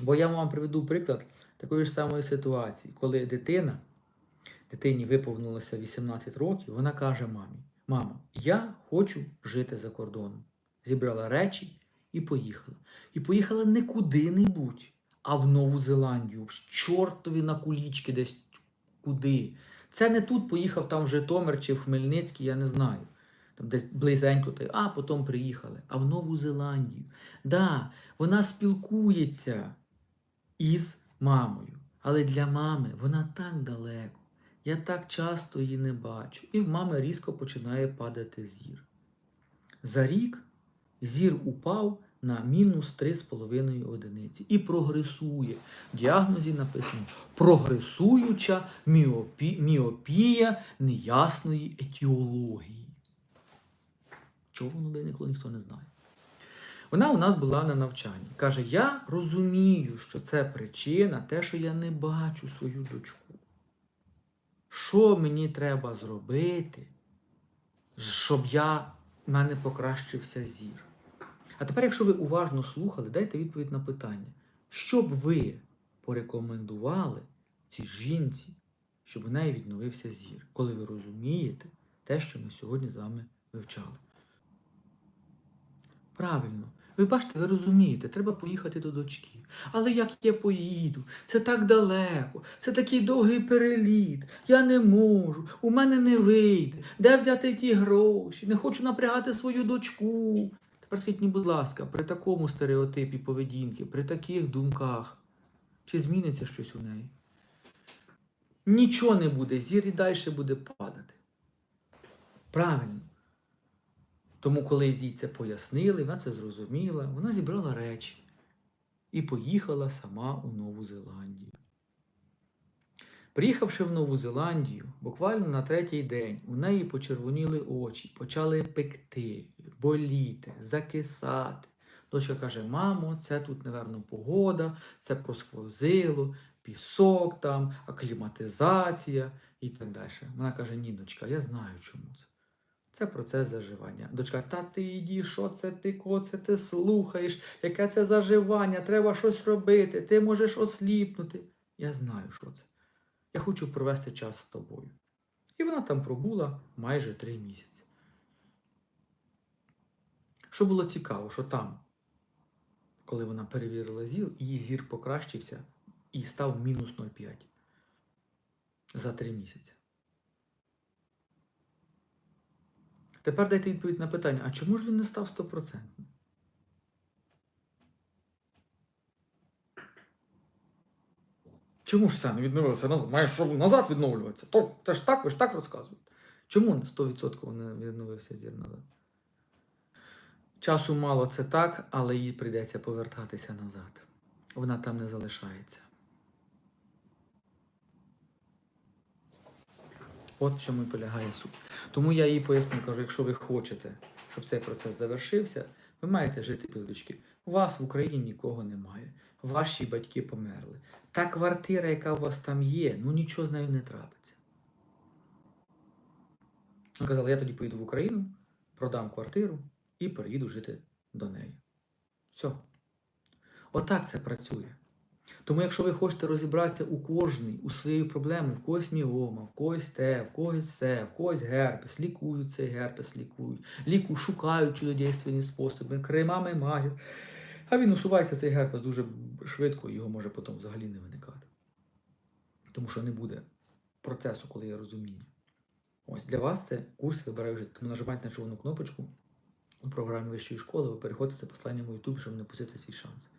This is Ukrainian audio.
Бо я вам приведу приклад такої ж самої ситуації, коли дитина, дитині виповнилося 18 років, вона каже мамі: Мама, я хочу жити за кордоном. Зібрала речі і поїхала. І поїхала не куди-небудь, а в Нову Зеландію, в чортові на кулічки десь куди. Це не тут поїхав там в Житомир чи в Хмельницький, я не знаю. Там десь близенько, а потім приїхали. А в Нову Зеландію. Да, вона спілкується із мамою. Але для мами вона так далеко. Я так часто її не бачу. І в мами різко починає падати зір. За рік зір упав на мінус 3,5 одиниці і прогресує. В діагнозі написано прогресуюча міопі... міопія неясної етіології. Чого воно виникло, ніхто не знає. Вона у нас була на навчанні. Каже: Я розумію, що це причина, те, що я не бачу свою дочку. Що мені треба зробити, щоб я, в мене покращився зір? А тепер, якщо ви уважно слухали, дайте відповідь на питання, що б ви порекомендували цій жінці, щоб у неї відновився зір, коли ви розумієте те, що ми сьогодні з вами вивчали? Правильно. Ви бачите, ви розумієте, треба поїхати до дочки. Але як я поїду? Це так далеко, це такий довгий переліт. Я не можу, у мене не вийде. Де взяти ті гроші? Не хочу напрягати свою дочку. Тепер скажіть мені, будь ласка, при такому стереотипі поведінки, при таких думках, чи зміниться щось у неї? Нічого не буде, зір і далі буде падати. Правильно. Тому, коли їй це пояснили, вона це зрозуміла, вона зібрала речі і поїхала сама у Нову Зеландію. Приїхавши в Нову Зеландію, буквально на третій день у неї почервоніли очі, почали пекти, боліти, закисати. Дочка каже: мамо, це тут, напевно, погода, це просквозило, пісок там, акліматизація і так далі. Вона каже: ні, дочка, я знаю, чому це. Це процес заживання. Дочка, та ти іди, що це ти, кого це ти слухаєш? Яке це заживання? Треба щось робити, ти можеш осліпнути. Я знаю, що це. Я хочу провести час з тобою. І вона там пробула майже три місяці. Що було цікаво, що там, коли вона перевірила зір, її зір покращився і став мінус 0,5 за три місяці. Тепер дайте відповідь на питання, а чому ж він не став стопроцентним? Чому ж це не відновилося назад? Маєш що назад відновлюватися? То це ж так, ви ж так розказуєте. Чому 100% не відновився зір назад? Часу мало це так, але їй прийдеться повертатися назад. Вона там не залишається. От в чому і полягає суть. Тому я їй поясню, кажу, якщо ви хочете, щоб цей процес завершився, ви маєте жити підлючки. У вас в Україні нікого немає. Ваші батьки померли. Та квартира, яка у вас там є, ну нічого з нею не трапиться. Вона казала, я тоді поїду в Україну, продам квартиру і переїду жити до неї. Все. Отак це працює. Тому, якщо ви хочете розібратися у кожній, у своїй проблемі, в когось міома, в когось те, в когось це, в когось герпес, лікують цей герпес, лікують, ліку шукають чудодійственні способи, кремами мазять. А він усувається цей герпес дуже швидко, його може потім взагалі не виникати. Тому що не буде процесу, коли є розуміння. Ось для вас це курс вибираю жити. Тому нажимайте на червону кнопочку у програмі вищої школи, ви переходите за посланням у YouTube, щоб не пустити свій шанс.